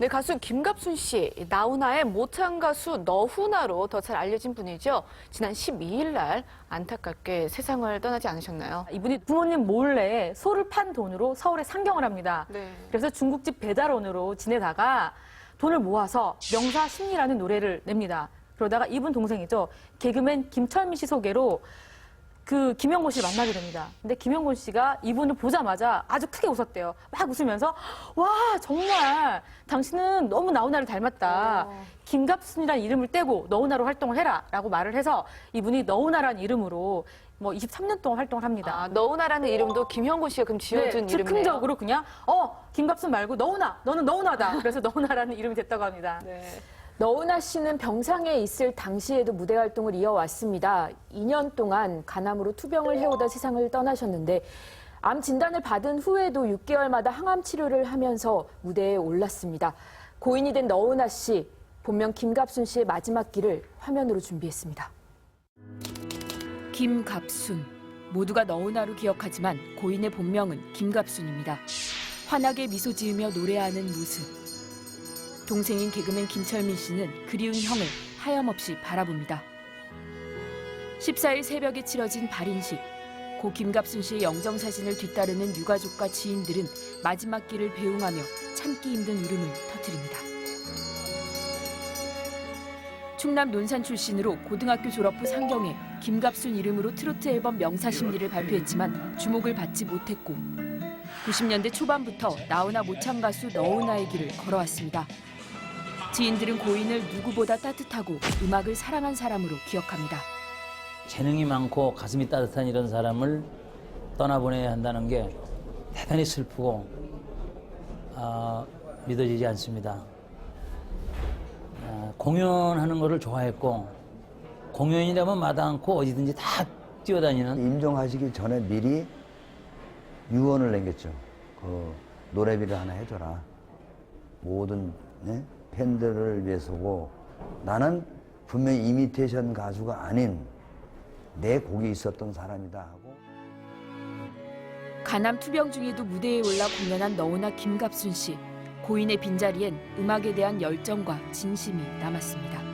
네, 가수 김갑순 씨, 나훈아의 모창 가수 너훈아로 더 잘 알려진 분이죠. 지난 12일 날 안타깝게 세상을 떠나지 않으셨나요? 이분이 부모님 몰래 소를 판 돈으로 서울에 상경을 합니다. 네. 그래서 중국집 배달원으로 지내다가 돈을 모아서 명사 심리라는 노래를 냅니다. 그러다가 이분 동생이죠. 개그맨 김철민 씨 소개로 그 김영곤 씨를 만나게 됩니다. 근데 김영곤 씨가 이분을 보자마자 아주 크게 웃었대요. 막 웃으면서 와 정말 당신은 너무 나훈아를 닮았다. 어. 김갑순이라는 이름을 떼고 너훈아로 활동을 해라라고 말을 해서 이분이 너훈아라는 이름으로 뭐 23년 동안 활동을 합니다. 아, 너훈아라는 이름도 김형곤 씨가 그럼 지어준 네, 이름이네요. 즉흥적으로 그냥 어 김갑순 말고 너훈아 너는 너훈아다 그래서 너훈아라는 이름이 됐다고 합니다. 네. 너훈아 씨는 병상에 있을 당시에도 무대 활동을 이어왔습니다. 2년 동안 간암으로 투병을 해오다 세상을 떠나셨는데 암 진단을 받은 후에도 6개월마다 항암 치료를 하면서 무대에 올랐습니다. 고인이 된 너훈아 씨, 본명 김갑순 씨의 마지막 길을 화면으로 준비했습니다. 김갑순. 모두가 너훈아로 기억하지만 고인의 본명은 김갑순입니다. 환하게 미소 지으며 노래하는 모습. 동생인 개그맨 김철민 씨는 그리운 형을 하염없이 바라봅니다. 14일 새벽에 치러진 발인식. 고 김갑순 씨의 영정 사진을 뒤따르는 유가족과 지인들은 마지막 길을 배웅하며 참기 힘든 울음을 터뜨립니다. 충남 논산 출신으로 고등학교 졸업 후 상경해 김갑순 이름으로 트로트 앨범 명사심리를 발표했지만 주목을 받지 못했고 90년대 초반부터 나훈아 모창 가수 너훈아의 길을 걸어왔습니다. 지인들은 고인을 누구보다 따뜻하고 음악을 사랑한 사람으로 기억합니다. 재능이 많고 가슴이 따뜻한 이런 사람을 떠나보내야 한다는 게 대단히 슬프고 아, 믿어지지 않습니다. 아, 공연하는 것을 좋아했고 공연이라면 마다 않고 어디든지 다 뛰어다니는 임종하시기 전에 미리 유언을 남겼죠. 그 노래비를 하나 해줘라. 모든 네? 팬들을 위해서고 나는 분명히 이미테이션 가수가 아닌 내 곡이 있었던 사람이다 하고 간암 투병 중에도 무대에 올라 공연한 너훈아 김갑순 씨. 고인의 빈자리엔 음악에 대한 열정과 진심이 남았습니다.